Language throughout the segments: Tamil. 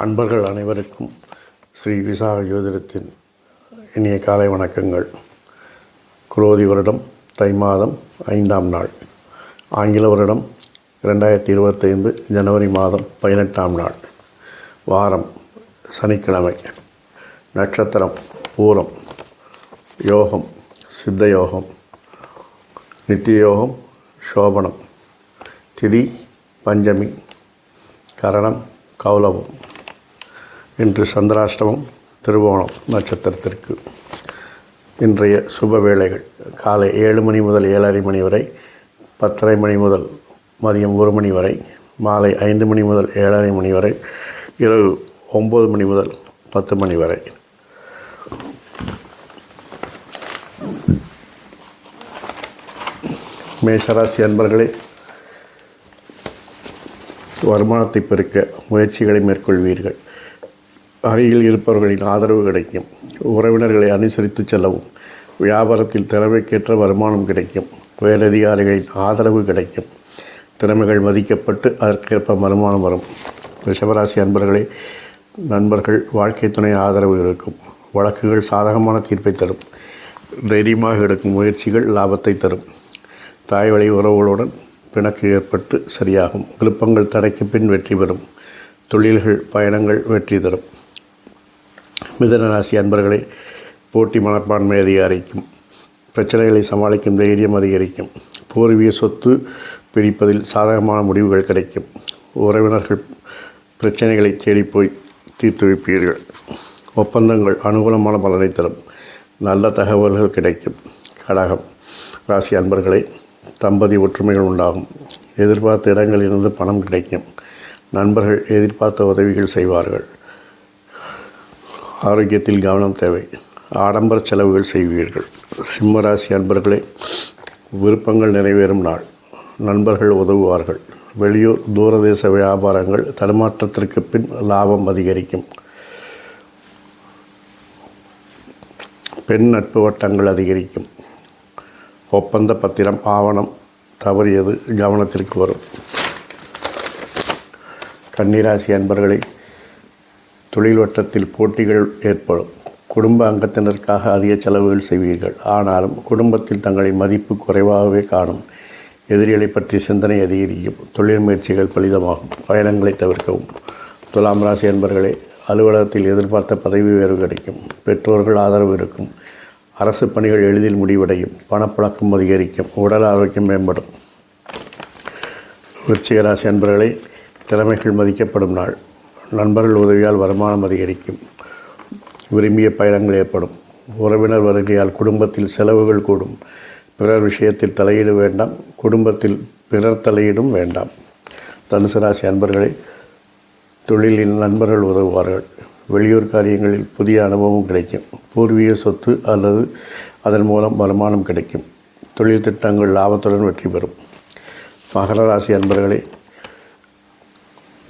அன்பர்கள் அனைவருக்கும் ஸ்ரீ விசாக ஜோதிடத்தின் இனிய காலை வணக்கங்கள். குரோதி வருடம் தை மாதம் ஐந்தாம் நாள். ஆங்கில வருடம் ரெண்டாயிரத்தி இருபத்தைந்து ஜனவரி மாதம் பதினெட்டாம் நாள். வாரம் சனிக்கிழமை. நட்சத்திரம் பூரம். யோகம் சித்த யோகம். நித்திய யோகம் சோபனம். திதி பஞ்சமி. கரணம் கௌலவம் இன்று சந்திராஷ்டமம் திருவோணம் நட்சத்திரத்திற்கு. இன்றைய சுப வேளைகள். காலை ஏழு மணி முதல் ஏழரை மணி வரை பத்தரை மணி முதல் மதியம் ஒரு மணி வரை மாலை ஐந்து மணி முதல் ஏழரை மணி வரை இரவு ஒம்பது மணி முதல் பத்து மணி வரை. மேஷராசி அன்பர்களே வருமானத்தை பெருக்க முயற்சிகளை மேற்கொள்வீர்கள். அருகில் இருப்பவர்களின் ஆதரவு கிடைக்கும். உறவினர்களை அனுசரித்து செல்லவும். வியாபாரத்தில் திறமைக்கேற்ற வருமானம் கிடைக்கும். வேலதிகாரிகளின் ஆதரவு கிடைக்கும். திறமைகள் மதிக்கப்பட்டு அதற்கேற்ப வருமானம் வரும். ரிஷபராசி அன்பர்களே நண்பர்கள் வாழ்க்கை துணை ஆதரவு இருக்கும். வழக்குகள் சாதகமான தீர்ப்பை தரும். தைரியமாக எடுக்கும் முயற்சிகள் லாபத்தை தரும். தாய் வழி உறவுகளுடன் பிணக்கு ஏற்பட்டு சரியாகும். விருப்பங்கள் தடைக்கு பின் வெற்றி பெறும். தொழில்கள் பயணங்கள் வெற்றி தரும். மிதன ராசி அன்பர்களை போட்டி மனப்பான்மை அதிகரிக்கும். பிரச்சனைகளை சமாளிக்கும் தைரியம் அதிகரிக்கும். பூர்வீக சொத்து பிரிப்பதில் சாதகமான முடிவுகள் கிடைக்கும். உறவினர்கள் பிரச்சனைகளை தேடி போய் தீர்த்து வைப்பீர்கள் ஒப்பந்தங்கள் அனுகூலமான பலனை தரும். நல்ல தகவல்கள் கிடைக்கும். கடகம் ராசி அன்பர்களே தம்பதி ஒற்றுமைகள் உண்டாகும். எதிர்பார்த்த இடங்களிலிருந்து பணம் கிடைக்கும். நண்பர்கள் எதிர்பார்த்த உதவிகள் செய்வார்கள். ஆரோக்கியத்தில் கவனம் தேவை. ஆடம்பர செலவுகள் செய்வீர்கள். சிம்ம ராசி அன்பர்களே விருப்பங்கள் நிறைவேறும் நாள். நண்பர்கள் உதவுவார்கள். வெளியூர் தூரதேச வியாபாரங்கள் தடுமாற்றத்திற்கு பின் லாபம் அதிகரிக்கும். பெண் நட்பு வட்டங்கள் அதிகரிக்கும். ஒப்பந்த பத்திரம் ஆவணம் தவறியது கவனத்திற்கு வரும். கன்னிராசி அன்பர்களை தொழில் வட்டத்தில் போட்டிகள் ஏற்படும். குடும்ப அங்கத்தினருக்காக அதிக செலவுகள் செய்வீர்கள். ஆனாலும் குடும்பத்தில் தங்களை மதிப்பு குறைவாகவே காணும். எதிரிகளை பற்றி சிந்தனை அதிகரிக்கும். தொழில் முயற்சிகள் பலிதமாகும் பயணங்களை தவிர்க்கவும். துலாம் ராசி என்பர்களே அலுவலகத்தில் எதிர்பார்த்த பதவி உயர்வு கிடைக்கும். பெற்றோர்கள் ஆதரவு இருக்கும். அரசு பணிகள் எளிதில் முடிவடையும். பணப்பழக்கம் அதிகரிக்கும். உடல் ஆரோக்கியம் மேம்படும். விருச்சிக ராசி திறமைகள் மதிக்கப்படும் நாள். நண்பர்கள் உதவியால் வருமானம் அதிகரிக்கும். விரும்பிய பயணங்கள் ஏற்படும். உறவினர் வருகையால் குடும்பத்தில் செலவுகள் கூடும். பிறர் விஷயத்தில் தலையீடு வேண்டாம். குடும்பத்தில் பிறர் தலையீடும் வேண்டாம். தனுசு ராசி அன்பர்களே தொழிலில் நண்பர்கள் உதவுவார்கள். வெளியூர் காரியங்களில் புதிய அனுபவம் கிடைக்கும். பூர்வீக சொத்து அல்லது அதன் மூலம் வருமானம் கிடைக்கும். தொழில் திட்டங்கள் லாபத்துடன் வெற்றி பெறும். மகர ராசி அன்பர்களே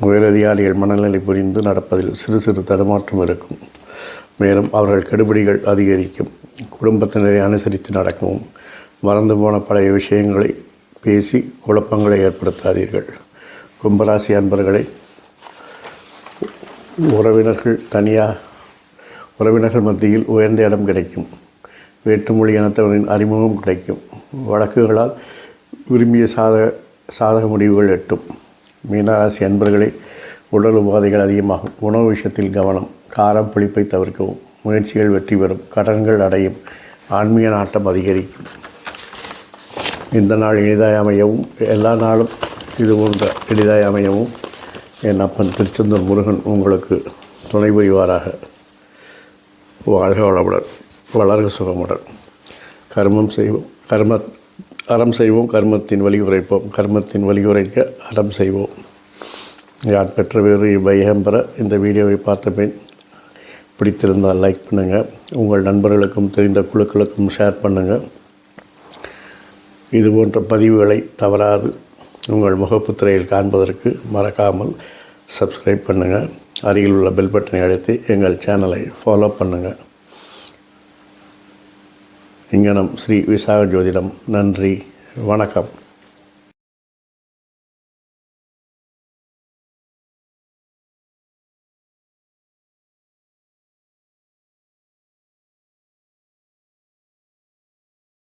உயரதிகாரிகள் மனநிலை புரிந்து நடப்பதில் சிறு சிறு தடுமாற்றம் இருக்கும். மேலும் அவர்கள் கெடுபிடிகள் அதிகரிக்கும். குடும்பத்தினரை அனுசரித்து நடக்கவும் மறந்து போன பழைய விஷயங்களை பேசி குழப்பங்களை ஏற்படுத்தாதீர்கள். கும்பராசி அன்பர்களை உறவினர்கள் தனியாக உறவினர்கள் மத்தியில் உயர்ந்த இடம் கிடைக்கும். வேற்றுமொழி இனத்தவரின் அறிமுகம் கிடைக்கும். வழக்குகளால் விரும்பிய சாதக சாதக முடிவுகள் எட்டும். மீனராசி அன்பர்களே உடல் உபாதைகள் அதிகமாகும். உணவு விஷயத்தில் கவனம். காரம் புளிப்பை தவிர்க்கவும். முயற்சிகள் வெற்றி பெறும். கடன்கள் அடையும். ஆன்மீக நாட்டம் அதிகரிக்கும். இந்த நாள் இனிதாய் அமையவும். எல்லா நாளும் இது போன்ற இனிதாய் அமையவும். என் அப்பன் திருச்செந்தூர் முருகன் உங்களுக்கு துணை புரிவாராக. வாழ்க வளமுடன். வளர்க சுகமுடன். கர்மம் செய்வோம். கர்ம அறம் செய்வோம். கர்மத்தின் வழி உரைப்போம் கர்மத்தின் வழி உரைக்க அறம் செய்வோம். யார் பெற்ற வேறு இவ்வையம் பெற இந்த வீடியோவை பார்த்த பின் பிடித்திருந்தால் லைக் பண்ணுங்கள் உங்கள் நண்பர்களுக்கும் தெரிந்த குழுக்களுக்கும் ஷேர் பண்ணுங்கள் இது போன்ற பதிவுகளை தவறாது உங்கள் முகப்புத்திரையில் காண்பதற்கு மறக்காமல் சப்ஸ்கிரைப் பண்ணுங்கள் அருகில் உள்ள பெல் பட்டனை அழுத்தி எங்கள் சேனலை ஃபாலோ பண்ணுங்கள் இங்கனம் ஸ்ரீ விசாக ஜோதிடம் நன்றி. வணக்கம்.